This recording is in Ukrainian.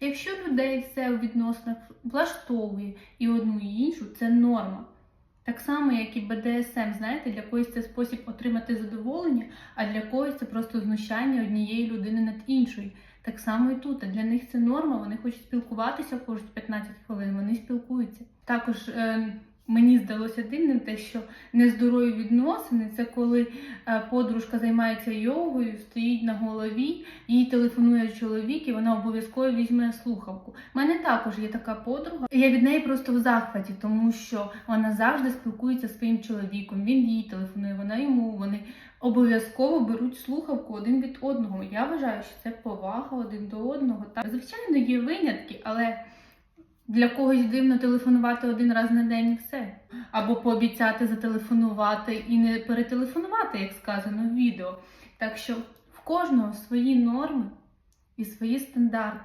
Якщо людей все у відносинах влаштовує і одну і іншу, це норма. Так само, як і БДСМ, знаєте, для когось це спосіб отримати задоволення, а для когось це просто знущання однієї людини над іншою. Так само і тут. Для них це норма, вони хочуть спілкуватися кожні 15 хвилин, вони спілкуються. Також е, мені здалося дивним те, що нездорові відносини це коли е, подружка займається йогою, стоїть на голові, їй телефонує чоловік, і вона обов'язково візьме слухавку. У мене також є така подруга. і Я від неї просто в захваті, тому що вона завжди спілкується зі своїм чоловіком. Він їй телефонує, вона йому. Вони обов'язково беруть слухавку один від одного. Я вважаю, що це повага один до одного. Так, звичайно, є винятки, але для когось дивно телефонувати один раз на день і все. Або пообіцяти зателефонувати і не перетелефонувати, як сказано в відео. Так що в кожного свої норми і свої стандарти.